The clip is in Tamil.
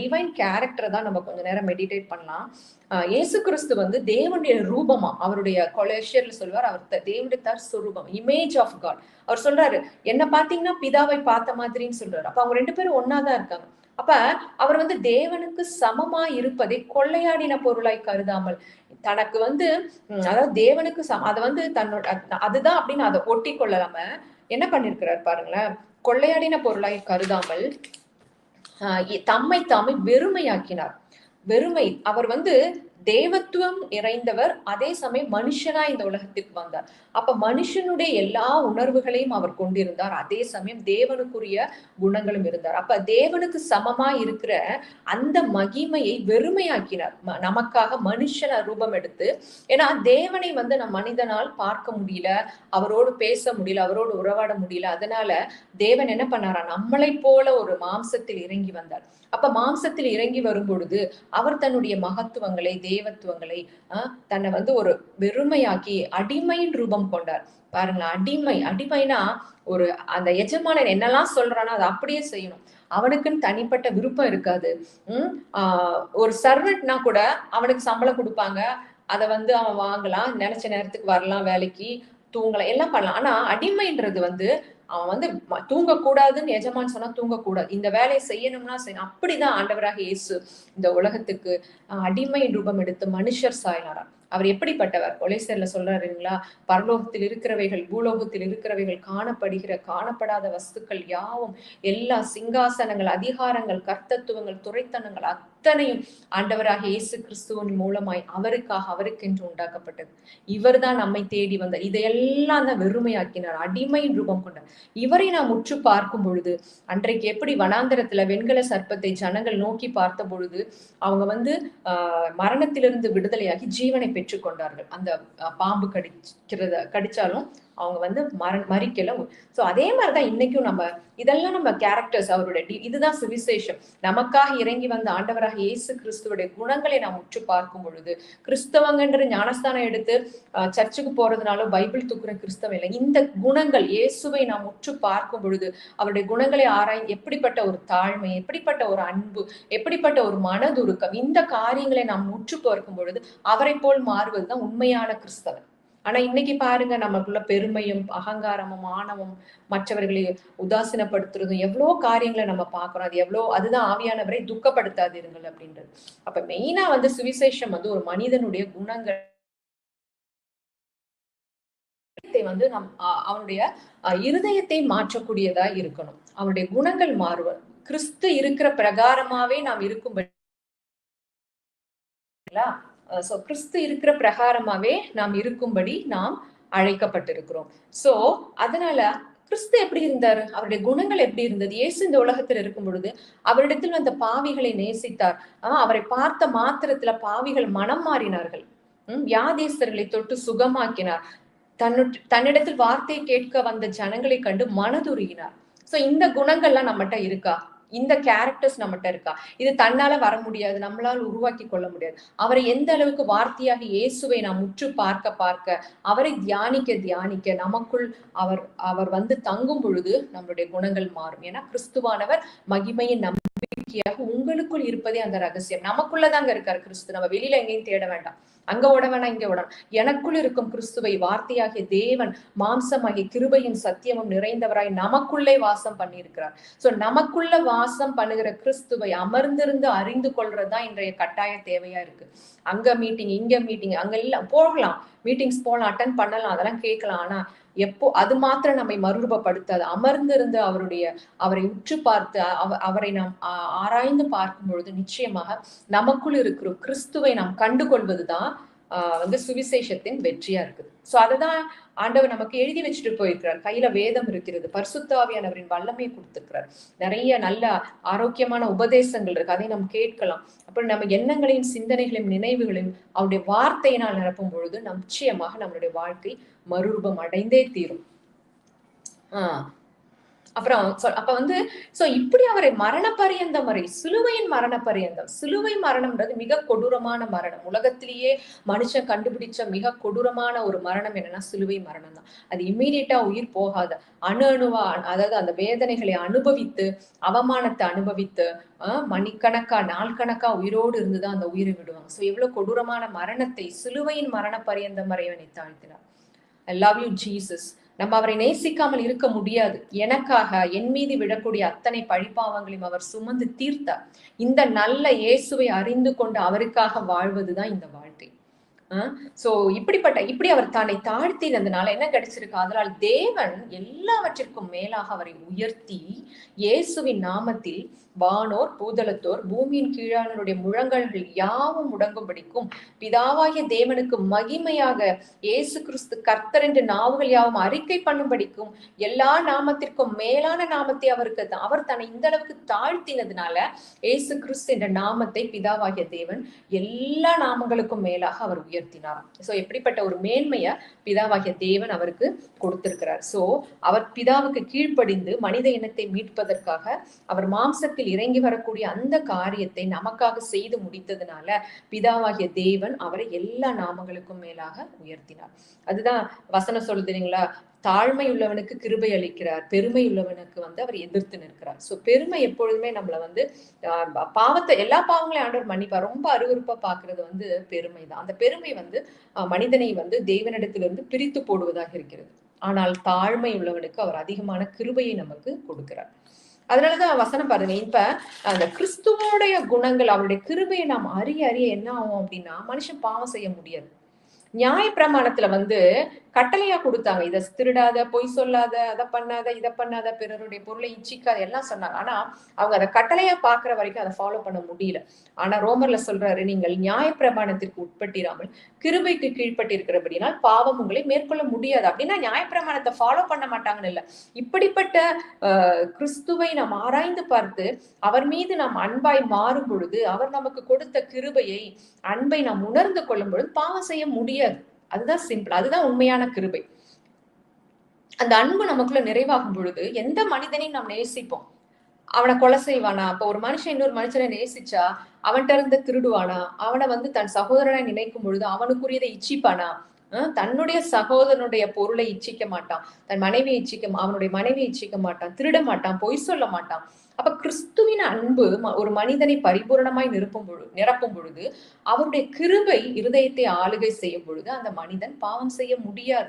டிவைன் கேரக்டரை தான் நம்ம கொஞ்ச நேரம் மெடிடேட் பண்ணலாம். இயேசு கிறிஸ்து வந்து தேவனுடைய ரூபமா அவருடைய கொலேஷியர்ல சொல்வார் அவர் தேவனுடைய தர் சுரூபம் இமேஜ் ஆஃப் காட் அவர் சொல்றாரு என்ன பாத்தீங்கன்னா பிதாவை பார்த்த மாதிரின்னு சொல்றாரு. அப்ப அவங்க ரெண்டு பேரும் ஒன்னாதான் இருக்காங்க. அப்ப அவர் வந்து தேவனுக்கு சமமா இருப்பதை கொள்ளையாடின பொருளாய் கருதாமல் தனக்கு வந்து அதாவது தேவனுக்கு சம அதை வந்து தன்னோட அதுதான் அப்படின்னு அதை ஒட்டி கொள்ளலாம என்ன பண்ணிருக்கிறார் பாருங்களேன் கொள்ளையாடின பொருளாய் கருதாமல் தம்மை தாமே வெறுமையாக்கினார். வெறுமை அவர் வந்து தேவத்துவம் நிறைந்தவர் அதே சமயம் மனுஷனா இந்த உலகத்திற்கு வந்தார். அப்ப மனுஷனுடைய எல்லா உணர்வுகளையும் அவர் கொண்டிருந்தார். அதே சமயம் தேவனுக்குரிய குணங்களும் இருந்தார். அப்ப தேவனுக்கு சமமா இருக்கிற அந்த மகிமையை வெறுமையாக்கினார். நமக்காக மனுஷன ரூபம் எடுத்து ஏன்னா தேவனை வந்து நம் மனிதனால் பார்க்க முடியல அவரோடு பேச முடியல அவரோடு உறவாட முடியல. அதனால தேவன் என்ன பண்ணாரா? நம்மளை போல ஒரு மாம்சத்தில் இறங்கி வந்தார். அப்ப மாம்சத்தில் இறங்கி வரும் பொழுது அவர் தன்னுடைய மகத்துவங்களை தேவத்துவங்களை தன்னை வந்து ஒரு வெறுமையாக்கி அடிமையின் ரூபம் கொண்டார். பாருங்களேன் அடிமை அடிமைனா ஒரு அந்த எஜமானன் என்னெல்லாம் சொல்றானோ அதை அப்படியே செய்யணும். அவனுக்குன்னு தனிப்பட்ட விருப்பம் இருக்காது. உம் ஆஹ் ஒரு சர்வெண்ட்னா கூட அவனுக்கு சம்பளம் கொடுப்பாங்க. அதை வந்து அவன் வாங்கலாம் நினைச்ச நேரத்துக்கு வரலாம் வேலைக்கு தூங்கலாம் எல்லாம் பண்ணலாம். ஆனா அடிமைன்றது வந்து அவன் வந்து தூங்கக்கூடாதுன்னு எஜமான் சொன்னா தூங்கக்கூடாது. இந்த வேலையை செய்யணும்னா செய்யணும் அப்படிதான் ஆண்டவராக இயேசு இந்த உலகத்துக்கு அடிமை ரூபம் எடுத்து மனுஷர் சாயினாராம். அவர் எப்படிப்பட்டவர்? கொலைசேர்ல சொல்றாருங்களா? பரலோகத்தில் இருக்கிறவைகள் பூலோகத்தில் இருக்கிறவைகள் காணப்படுகிற காணப்படாத வஸ்துக்கள் யாவும் எல்லா சிங்காசனங்கள் அதிகாரங்கள் கர்த்தத்துவங்கள் துறைத்தனங்கள் அத்தனையும் ஆண்டவராக இயேசு கிறிஸ்துவின் மூலமாய் அவருக்காக அவருக்கென்று உண்டாக்கப்பட்டது. இவர் தான் நம்மை தேடி வந்தார். இதையெல்லாம் தான் வெறுமையாக்கினார். அடிமையின் ரூபம் கொண்டார் இவரை நாம் உற்று பார்க்கும் பொழுது அன்றைக்கு எப்படி வனாந்தரத்துல வெண்கல சர்ப்பத்தை ஜனங்கள் நோக்கி பார்த்த பொழுது அவங்க வந்து ஆஹ் மரணத்திலிருந்து விடுதலையாகி ஜீவனை பெற்றுக்கொண்டார்கள். அந்த பாம்பு கடிக்கிறத கடிச்சாலும் அவங்க வந்து மர மறிக்கல. சோ அதே மாதிரிதான் இன்னைக்கும் நம்ம இதெல்லாம் நம்ம கேரக்டர்ஸ் அவருடைய இதுதான் சுவிசேஷம். நமக்காக இறங்கி வந்த ஆண்டவராக இயேசு கிறிஸ்துவோடைய குணங்களை நாம் உற்று பார்க்கும் பொழுது கிறிஸ்தவங்கன்ற ஞானஸ்தானம் எடுத்து சர்ச்சுக்கு போறதுனால பைபிள் தூக்குற கிறிஸ்தவம் இல்லை. இந்த குணங்கள் இயேசுவை நாம் உற்று பார்க்கும் பொழுது அவருடைய குணங்களை ஆராய் எப்படிப்பட்ட ஒரு தாழ்மை எப்படிப்பட்ட ஒரு அன்பு எப்படிப்பட்ட ஒரு மனதுருக்கம் இந்த காரியங்களை நாம் உற்று பார்க்கும் பொழுது அவரை போல் மாறுவதுதான் உண்மையான கிறிஸ்தவன். ஆனா இன்னைக்கு பாருங்க நமக்குள்ள பெருமையும் அகங்காரமும் ஆணவம் மற்றவர்களை உதாசீனப்படுத்துறதும் எவ்வளவு காரியங்களை நம்ம பார்க்கறோம். அது எவ்வளவு அதுதான் ஆவியானவரை துக்கப்படுத்தாதீர்கள் அப்படின்றது. அப்ப மெயினா வந்து சுவிசேஷம் வந்து ஒரு மனிதனுடைய குணங்கள் வந்து நம் அவனுடைய இருதயத்தை மாற்றக்கூடியதா இருக்கணும். அவனுடைய குணங்கள் மாறுவது கிறிஸ்து இருக்கிற பிரகாரமாவே நாம் இருக்கும்படி சோ கிறிஸ்து இருக்கிற பிரகாரமாவே நாம் இருக்கும்படி நாம் அழைக்கப்பட்டிருக்கிறோம். சோ அதனால கிறிஸ்து எப்படி இருந்தார்? அவருடைய குணங்கள் எப்படி இருந்தது? இயேசு இந்த உலகத்தில் இருக்கும் பொழுது அவரிடத்தில் வந்த பாவிகளை நேசித்தார். ஆஹ் அவரை பார்த்த மாத்திரத்துல பாவிகள் மனம் மாறினார்கள். உம் வியாதேஸ்தர்களை தொட்டு சுகமாக்கினார். தன்னு தன்னிடத்தில் வார்த்தையை கேட்க வந்த ஜனங்களை கண்டு மனதுருகினார். சோ இந்த குணங்கள்லாம் நம்மகிட்ட இருக்கா? இந்த கேரக்டர்ஸ் நம்மகிட்ட இருக்கா? இது தன்னால வர முடியாது நம்மளால் உருவாக்கி கொள்ள முடியாது. அவரை எந்த அளவுக்கு வார்த்தையாக இயேசுவை நாம் முற்று பார்க்க பார்க்க அவரை தியானிக்க தியானிக்க நமக்குள் அவர் அவர் வந்து தங்கும் பொழுது நம்மளுடைய குணங்கள் மாறும். ஏன்னா கிறிஸ்துவானவர் மகிமையின் நம்பிக்கையாக உங்களுக்குள் இருப்பதே அந்த ரகசியம். நமக்குள்ளதாங்க இருக்காரு கிறிஸ்து. நம்ம வெளியில எங்கேயும் தேட வேண்டாம். அங்க ஓட வேணாம் இங்க ஓடணும் எனக்குள் இருக்கும் கிறிஸ்துவை வார்த்தையாகிய தேவன் மாம்சமாகிய கிருபையும் சத்தியமும் நிறைந்தவராய் நமக்குள்ளே வாசம் பண்ணியிருக்கிறார். சோ நமக்குள்ள வாசம் பண்ணுகிற கிறிஸ்துவை அமர்ந்திருந்து அறிந்து கொள்றதுதான் இன்றைய கட்டாய தேவையா இருக்கு. அங்க மீட்டிங் இங்க மீட்டிங் அங்க இல்ல போகலாம். மீட்டிங்ஸ் போகலாம் அட்டன் பண்ணலாம் அதெல்லாம் கேட்கலாம். ஆனா எப்போ அது மாத்திரம் நம்மை மறுரூபப்படுத்தாது. அமர்ந்திருந்து அவருடைய அவரை உற்று பார்த்து அவரை நாம் ஆராய்ந்து பார்க்கும் பொழுது நிச்சயமாக நமக்குள் இருக்கிற கிறிஸ்துவை நாம் கண்டுகொள்வதுதான் வந்து சுவிசேஷத்தின் வெற்றியா இருக்குது. ஸோ அதை தான் ஆண்டவர் நமக்கு எழுதி வச்சுட்டு போயிருக்கிறார். கையில வேதம் இருக்கிறது பரிசுத்தாவியானவரின் வல்லமையை கொடுத்துருக்கிறார். நிறைய நல்ல ஆரோக்கியமான உபதேசங்கள் இருக்கு அதை நாம் கேட்கலாம். அப்புறம் நம்ம எண்ணங்களையும் சிந்தனைகளையும் நினைவுகளையும் அவருடைய வார்த்தையினால் நிரப்பும் பொழுது நிச்சயமாக நம்மளுடைய வாழ்க்கை மறுரூபம் அடைந்தே தீரும். ஆஹ் அப்புறம் அப்ப வந்து சோ இப்படி அவரை மரண பரியந்தம் வரை சிலுவையின் மரண பரியந்தம் சிலுவை மரணம்ன்றது மிக கொடூரமான மரணம். உலகத்திலேயே மனுஷன் கண்டுபிடிச்ச மிக கொடூரமான ஒரு மரணம் என்னன்னா சிலுவை மரணம் தான் அது இம்மீடியட்டா உயிர் போகாத அணு அணுவா அதாவது அந்த வேதனைகளை அனுபவித்து அவமானத்தை அனுபவித்து மணிக்கணக்கா நாள் கணக்கா உயிரோடு இருந்துதான் அந்த உயிரை விடுவாங்க. சோ எவ்வளவு கொடூரமான மரணத்தை சிலுவையின் மரண பரியந்தம் வரைவனை தாழ்த்தினார் ஐ லவ் யூ ஜீசஸ் நம்ம அவரை நேசிக்காமல் இருக்க முடியாது. எனக்காக என் மீது விடக்கூடிய அத்தனை பழிப்பாவங்களையும் அவர் சுமந்து தீர்த்தார். இந்த நல்ல இயேசுவை அறிந்து கொண்டு அவருக்காக வாழ்வதுதான் இந்த வாழ்க்கை. சோ இப்படிப்பட்ட இப்படி அவர் தன்னை தாழ்த்தினதுனால என்ன கிடைச்சிருக்கு? அதனால் தேவன் எல்லாவற்றிற்கும் மேலாக அவரை உயர்த்தி இயேசுவின் நாமத்தில் வானோர் பூதளத்தோர் பூமியின் கீழானருடைய முழங்கல்கள் யாவும் முடங்கும்படிக்கும் பிதாவாகிய தேவனுக்கு மகிமையாக இயேசு கிறிஸ்து கர்த்தர் என்று நாவுகள் யாவும் அறிக்கை பண்ணும்படிக்கும் எல்லா நாமத்திற்கும் மேலான நாமத்தை அவருக்கு அவர் தன்னை இந்த அளவுக்கு தாழ்த்தினதுனால இயேசு கிறிஸ்து என்ற நாமத்தை பிதாவாகிய தேவன் எல்லா நாமங்களுக்கும் மேலாக அவர் உயர்த்தினார் சோ எப்படிப்பட்ட ஒரு மேன்மைய பிதாவாகிய தேவன் அவருக்கு கொடுத்திருக்கிறார். சோ அவர் பிதாவுக்கு கீழ்ப்படிந்து மனித இனத்தை மீட்பதற்காக அவர் மாம்சத்தில் இறங்கி வரக்கூடிய அந்த காரியத்தை நமக்காக செய்து முடித்ததுனால பிதாவாகிய தேவன் அவரை எல்லா நாமங்களுக்கும் மேலாக உயர்த்தினார். அதுதான் வசனம் சொல்லுதுங்களா தாழ்மை உள்ளவனுக்கு கிருபை அளிக்கிறார் பெருமை உள்ளவனுக்கு வந்து அவர் எதிர்த்து நிற்கிறார். சோ பெருமை எப்பொழுதுமே நம்மள வந்து பாவத்தை எல்லா பாவங்களையும் ஆண்டவர் மன்னிப்பா ரொம்ப அருவறுப்பா பாக்குறது வந்து பெருமை தான் அந்த பெருமை வந்து மனிதனை வந்து தேவனிடத்திலிருந்து பிரித்து போடுவதாக இருக்கிறது. ஆனால் தாழ்மை உள்ளவனுக்கு அவர் அதிகமான கிருபையை நமக்கு கொடுக்கிறார். அதனாலதான் வசனம் பாருங்க. இப்ப அந்த கிறிஸ்துவோடைய குணங்கள் அவருடைய கிருபையை நாம் அறிய அறிய என்ன ஆகும் அப்படின்னா மனுஷன் பாவம் செய்ய முடியாது. நியாய பிரமாணத்துல வந்து கட்டளையா கொடுத்தாங்க. இதை திருடாத பொய் சொல்லாத அதை பண்ணாத இதை பண்ணாத பிறருடைய பொருளை இச்சிக்காத எல்லாம் சொன்னாங்க. ஆனா அவங்க அதை கட்டளையா பாக்குற வரைக்கும் அதை ஃபாலோ பண்ண முடியல. ஆனா ரோமர்ல சொல்றாரு நீங்கள் நியாய பிரமாணத்திற்கு உட்பட்டிராமல் கிருபைக்கு கீழ்பட்டிருக்கிறபடினால் பாவம் உங்களை மேற்கொள்ள முடியாது. அப்படின்னா நியாய பிரமாணத்தை ஃபாலோ பண்ண மாட்டாங்கன்னு இல்ல. இப்படிப்பட்ட கிறிஸ்துவை நாம் ஆராய்ந்து பார்த்து அவர் மீது நாம் அன்பாய் மாறும் பொழுது அவர் நமக்கு கொடுத்த கிருபையை அன்பை நாம் உணர்ந்து கொள்ளும் பொழுது பாவம் செய்ய முடியாது. அதுதான் சிம்பிள் அதுதான் உண்மையான கிருபை. அந்த அன்பு நமக்குள்ள நிறைவாகும் பொழுது எந்த மனிதனையும் நாம் நேசிப்போம். அவனை கொலை செய்வானா? அப்ப ஒரு மனுஷன் இன்னொரு மனுஷனை நேசிச்சா அவன்கிட்ட இருந்து திருடுவானா? அவனை வந்து தன் சகோதரனை நினைக்கும் பொழுது அவனுக்குரியதை இச்சிப்பானா? தன்னுடைய சகோதரனுடைய பொருளை இச்சிக்க மாட்டான். தன் மனைவியை இச்சிக்க அவனுடைய மனைவியை இச்சிக்க மாட்டான். திருட மாட்டான் பொய் சொல்ல மாட்டான். அப்ப கிறிஸ்துவின் அன்பு ஒரு மனிதனை பரிபூரணமாய் நிரப்பும் பொழுது நிரப்பும் பொழுது அவருடைய கிருபை இருதயத்தை ஆளுகை செய்யும் பொழுது அந்த மனிதன் பாவம் செய்ய முடியாது.